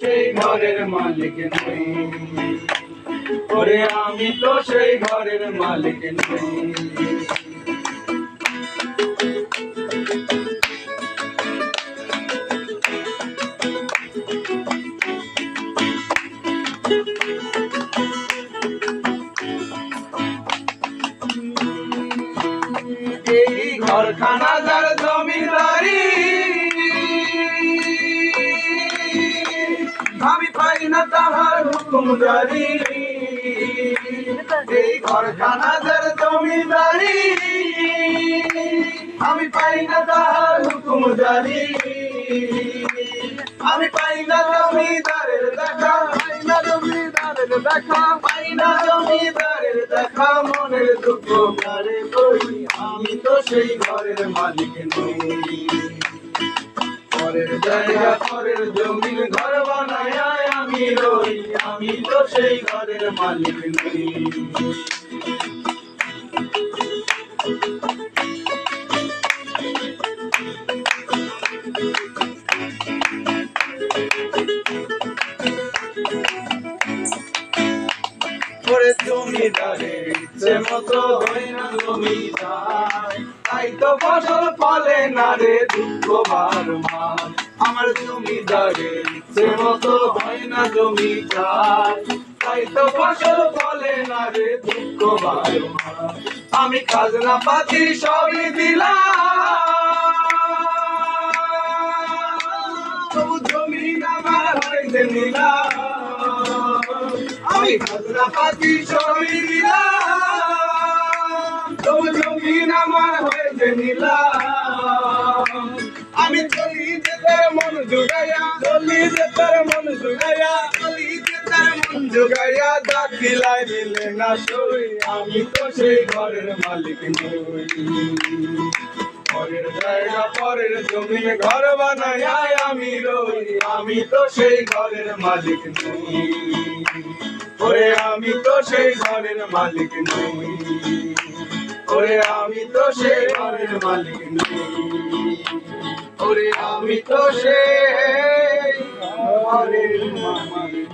সেই ঘরের মালিক নই। ওরে আমি তো সেই ঘরের মালিক নই। এই ঘরখানা পাই না তাহার এই ঘরখানা জমিদারি, আমি পাই না তাহার হুকুমদারি আমি পাই না জমিদারের দেখা, পাই না জমিদারের দেখা, পাই না জমিদারের দেখা, মনের দুঃখ কারে। কই আমি তো সেই ঘরের মালিক নই। পরের জায়গা, পরের জমিন ঘর বানায় রই আমি তো সেই ঘরের মালিক নই করে মতো হয় না জমিদার তাই তো ফসল ফলে না রে দুঃখ বার মার। আমার জমিদারের ইচ্ছে মতো হয় না জমিদার। তাই তো ফসল ফলে না রে দুঃখ মার। আমি খাজনা পাতি সবই দিলাম। জমিন আমার হইতে আমি খাজনা পাতি সবই দিলাম। আমি চলি তার মন জুগাইয়া মন জুগাইয়া, চলি তার মন জুগাইয়া দাখিলাই দিলে না সই, আমি তো সেই ঘরের মালিক নই। পরের জমিন ঘর বানায় আমি রই, আমি তো সেই ঘরের মালিক নই। ওরে, আমি তো সেই ঘরের মালিক নই। ওরে আমি তো সে ঘরের মালিক ওরে আমি তো সে ঘরের মালিক